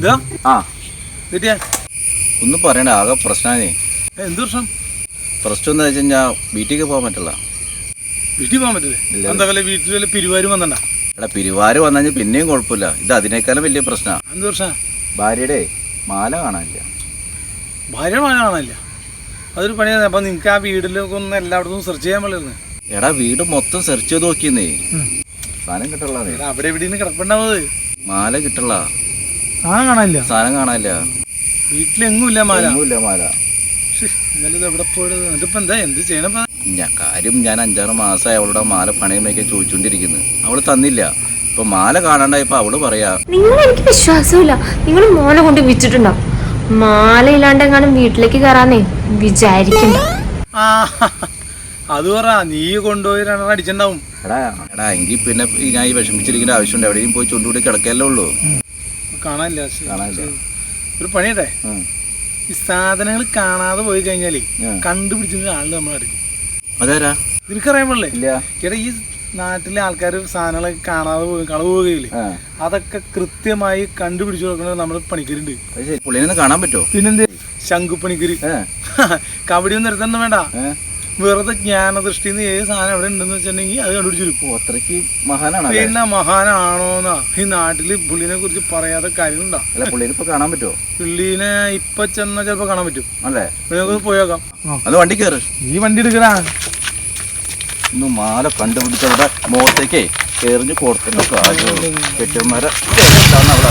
ഇതാ. ആ. കിട്ടിയാ ഒന്നും പറയണ്ട ആകെ പ്രശ്നമാണേ എന്ത് പ്രശ്നം? പ്രശ്നം എന്ന് വെച്ച് കഴിഞ്ഞാൽ വീട്ടിലേക്ക് പോകാൻ പറ്റില്ല. വീട്ടിൽ പോകാൻ പറ്റില്ല. എന്താ വല്ല വീട്ടിൽ വല്ല പിരിവാരും വന്നണ്ട? എടാ പിരിവാര് വന്നു പിന്നെയും കുഴപ്പമില്ല. ഇത് അതിനേക്കാളും വലിയ പ്രശ്നമാണ് എന്ത് പ്രശ്നം? ഭാര്യയുടെ മാല കാണാനില്ല. ഭാര്യ മാല കാണാനില്ല. അതൊരു പണിയാണ് അപ്പൊ നിങ്ങക്ക് ആ വീട്ടിലൊക്കെ ഒന്ന് എല്ലായിടത്തും സെർച്ച് ചെയ്യാൻ പറ്റില്ലെന്ന്. എടാ വീട് മൊത്തം സെർച്ച് ചെയ്ത് നോക്കിയെന്നേ. സാധനം കിട്ടള്ള അവിടെ എവിടെയാണ് കിടപ്പുണ്ടാവുന്നത് മാല കിട്ടള്ള ആ കാണാനില്ല. സാധനം കാണാനില്ല. വീട്ടിലെങ്ങുമില്ല മാല. ഒന്നുമില്ല മാല. ഇന്നലെ എവിടെ പോയത്? എന്താ? എന്ത് ചെയ്യണപ്പ ഞാൻ കാര്യം ഞാൻ അഞ്ചാറ് മാസമായി അവളുടെ മാല പണയമൊക്കെ ചോദിച്ചുകൊണ്ടിരിക്കുന്നത് അവൾ തന്നില്ല. ഇപ്പൊ മാല കാണാണ്ടായപ്പോ അവൾ പറയാ. നിങ്ങൾ എനിക്ക് വിശ്വാസമില്ല. നിങ്ങൾ മോനെ കൊണ്ട് വിച്ചിട്ടുണ്ടോ മാല ഇല്ലാണ്ട് എങ്ങാനും വീട്ടിലേക്ക് കയറാന്നേ വിചാരിക്കണ്ട. അത് പറ. നീ കൊണ്ടുപോയി രണ്ടെണ്ണം അടിച്ചിട്ടുണ്ടാവും. എടാ എടാ എങ്കിൽ പിന്നെ ഞാൻ ഈ വിഷമിച്ചിരിക്കേണ്ട ആവശ്യമുണ്ട്. എവിടെയും പോയി ചുണ്ടുകൂടി കിടക്കല്ലേ ഉള്ളൂ. കാണാനില്ല. കാണാനില്ല. ഒരു പണിയട്ടെ? ഈ സാധനങ്ങൾ കാണാതെ പോയി കഴിഞ്ഞാലേ ഉം. കണ്ടുപിടിച്ചിട്ട് ആൾ നമ്മൾ അടിക്കും അതാരാ? നിനക്കറിയാൻ പാടില്ലേ? ഇല്ല എടാ ഈ നാട്ടിലെ ആൾക്കാർ സാധനങ്ങളൊക്കെ കാണാതെ പോയി കളവ് പോവുകയില്ലേ? ആ. അതൊക്കെ കൃത്യമായി കണ്ടുപിടിച്ചു കൊടുക്കുന്നത് നമ്മുടെ പണിക്കരുണ്ട്. അത് ശരി. പുള്ളിനെ ഒന്ന് കാണാൻ പറ്റുമോ? പിന്നെന്ത്? ശംഖുപ്പണിക്കര് ഏ. കബഡിയൊന്നും നിർത്തണം വേണ്ട. ഏ. വെറുതെ ജ്ഞാനദൃഷ്ടി എന്ന് ഏത് സാധനം എവിടെ ഉണ്ടെന്ന് വെച്ചിട്ടുണ്ടെങ്കിൽ അത് കണ്ടുപിടിച്ചിരിക്കും അത്രയ്ക്ക് മഹാനാണ് പിന്നെ മഹാനാണോന്നാ? ഈ നാട്ടിൽ പുള്ളിനെ കുറിച്ച് പറയാതെ കാര്യങ്ങളുണ്ടാ? അല്ല പുള്ളിനെ ഇപ്പൊ കാണാൻ പറ്റുമോ പുള്ളീനെ ഇപ്പൊ ചെന്ന ചിലപ്പോ കാണാൻ പറ്റും. അല്ലേ? നമുക്ക് പോയേക്കാം. അത് വണ്ടി കയറ് ഈ വണ്ടി എടുക്കടാ. ഇന്ന് മാല കണ്ടുപിടിച്ചവിടെ മുഖത്തേക്കേ എറിഞ്ഞ് കൊടുത്തിട്ടുണ്ടോ കെട്ടിയന്മാരെ അവിടെ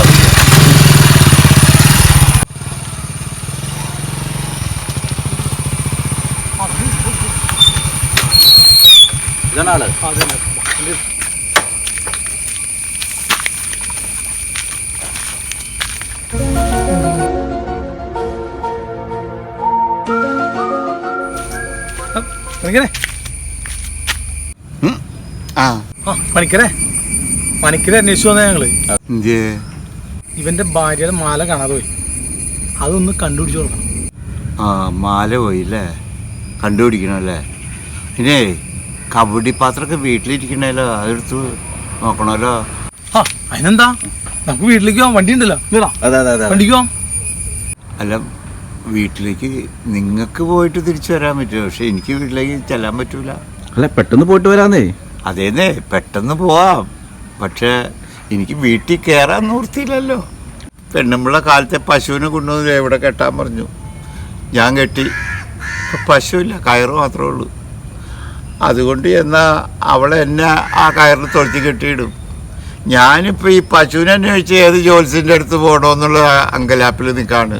ഇതാണ് ആൾ പണിക്കരെ പണിക്കരെ അന്വേഷിച്ചു വന്ന ഞങ്ങൾ. ഇവന്റെ ഭാര്യയുടെ മാല കാണാതെ പോയി. അതൊന്ന് കണ്ടുപിടിച്ചു കൊടുക്കണം. ആ മാല പോയില്ലേ? കണ്ടുപിടിക്കണല്ലേ പിന്നെ കബഡി പാത്രമൊക്കെ വീട്ടിലിരിക്കണല്ലോ അതെടുത്ത് നോക്കണല്ലോ ആ അതിനെന്താ? നമുക്ക് വീട്ടിലേക്ക് പോവാം വണ്ടി ഉണ്ടല്ലോ ഇല്ലടാ അതെ അതെ അതെ വണ്ടിക്ക് പോവാം. അല്ല വീട്ടിലേക്ക് നിങ്ങൾക്ക് പോയിട്ട് തിരിച്ചു വരാൻ പറ്റുമോ? പക്ഷെ എനിക്ക് വീട്ടിലേക്ക് ചെല്ലാൻ പറ്റൂല. അല്ല പെട്ടെന്ന് പോയിട്ട് വരാന്നേ. അതേന്നേ പെട്ടെന്ന് പോവാം. പക്ഷെ എനിക്ക് വീട്ടിൽ കയറാൻ നിവൃത്തിയില്ലല്ലോ. പെണ്ണുമ്പിള്ള കാലത്തെ പശുവിനെ കൊണ്ടുവന്ന് എവിടെ കെട്ടാൻ പറഞ്ഞു? ഞാൻ കെട്ടി പശുവില്ല കയറ് മാത്രമേ ഉള്ളൂ. അതുകൊണ്ട് എന്നാൽ അവളെ എന്നെ ആ കയറിൽ തൊഴുത്തി കെട്ടിയിടും. ഞാനിപ്പോൾ ഈ പശുവിനെ അന്വേഷിച്ച് ഏത് ജോത്സ്യന്റെ അടുത്ത് പോകണമെന്നുള്ള അങ്കലാപ്പിൽ നിൽക്കാണ്.